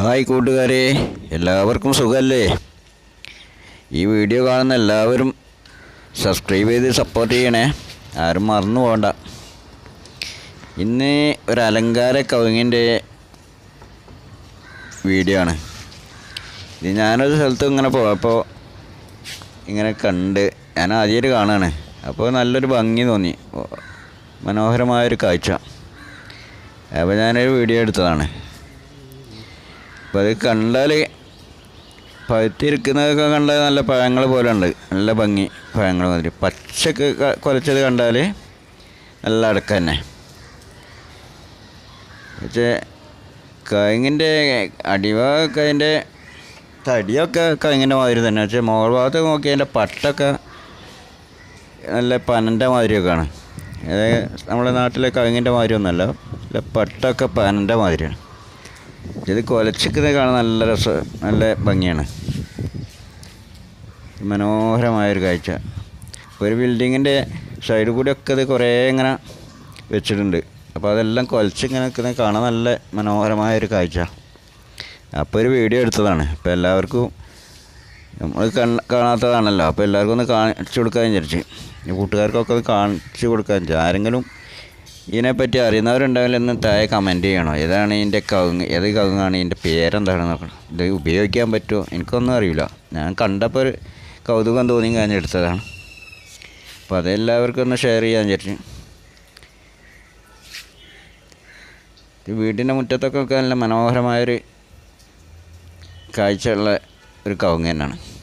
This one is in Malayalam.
ഹായ് കൂട്ടുകാരെ എല്ലാവർക്കും സുഖമല്ലേ ഈ വീഡിയോ കാണുന്ന എല്ലാവരും സബ്സ്ക്രൈബ് ചെയ്ത് സപ്പോർട്ട് ചെയ്യണേ. ആരും മറന്നു പോകണ്ട ഇന്ന് ഒരു അലങ്കാര കവിങ്ങിന്റെ വീഡിയോ ആണ്. ഇത് ഞാനൊരു സ്ഥലത്ത് ഇങ്ങനെ പോയപ്പോൾ ഇങ്ങനെ കണ്ട് ഞാൻ ആദ്യമായിട്ട് കാണുകയാണ് അപ്പോൾ നല്ലൊരു ഭംഗി തോന്നി. മനോഹരമായൊരു കാഴ്ച. അപ്പോൾ ഞാനൊരു വീഡിയോ എടുത്തതാണ്. അപ്പോൾ അത് കണ്ടാൽ പഴുത്തിരിക്കുന്നതൊക്കെ കണ്ടാൽ നല്ല പഴങ്ങൾ പോലെ ഉണ്ട് നല്ല ഭംഗി പഴങ്ങൾ മാതിരി. പച്ചക്ക് കുറച്ചത് കണ്ടാൽ നല്ല അടക്കം തന്നെ പക്ഷേ കയങ്ങിന്റെ അടിഭാഗമൊക്കെ അതിന്റെ തടിയൊക്കെ കയങ്ങിന്റെ മാതിരി തന്നെ. പക്ഷേ മോൾ ഭാഗത്ത് നോക്കി അതിന്റെ പട്ടൊക്കെ നല്ല പനന്റെ മാതിരിയൊക്കെയാണ്. അതായത് നമ്മുടെ നാട്ടിലെ കയങ്ങിന്റെ മാതിരി ഒന്നുമല്ല. പട്ടൊക്കെ പനന്റെ മാതിരിയാണ്. ഇത് കൊലച്ചിക്കുന്നത് കാണാൻ നല്ല രസം നല്ല ഭംഗിയാണ്. മനോഹരമായൊരു കാഴ്ച. ഒരു ബിൽഡിങ്ങിന്റെ സൈഡ് കൂടി ഒക്കെ ഇത് കുറേ ഇങ്ങനെ വെച്ചിട്ടുണ്ട്. അപ്പോൾ അതെല്ലാം കൊലച്ചിങ്ങനെ നിൽക്കുന്നത് കാണാൻ നല്ല മനോഹരമായൊരു കാഴ്ച. അപ്പോൾ ഒരു വീഡിയോ എടുത്തതാണ്. അപ്പോൾ എല്ലാവർക്കും നമ്മൾ കാണാത്തതാണല്ലോ. അപ്പോൾ എല്ലാവർക്കും ഒന്ന് കാണിച്ചു കൊടുക്കാൻ വിചാരിച്ച്. കൂട്ടുകാർക്കൊക്കെ ഒന്ന് കാണിച്ചു കൊടുക്കാൻ വിചാരിച്ചു. ആരെങ്കിലും ഇതിനെപ്പറ്റി ഒന്ന് താഴെ കമന്റ് ചെയ്യണോ. ഏതാണ് ഇതിന്റെ കവുങ്ങ്? ഏത് കവുങ്ങാണ് ഇതിന്റെ പേരെന്താണെന്ന് നോക്കണം ഇത് ഉപയോഗിക്കാൻ പറ്റുമോ? എനിക്കൊന്നും അറിയില്ല. ഞാൻ കണ്ടപ്പോൾ ഒരു കൗതുകം തോന്നി ഞാൻ എടുത്തതാണ്. അപ്പോൾ അതെല്ലാവർക്കും ഒന്ന് ഷെയർ ചെയ്യാൻ വിചാരിച്ചു. വീടിന്റെ മുറ്റത്തൊക്കെ നല്ല മനോഹരമായൊരു കാഴ്ചയുള്ള ഒരു കവുങ്ങ് തന്നെയാണ്.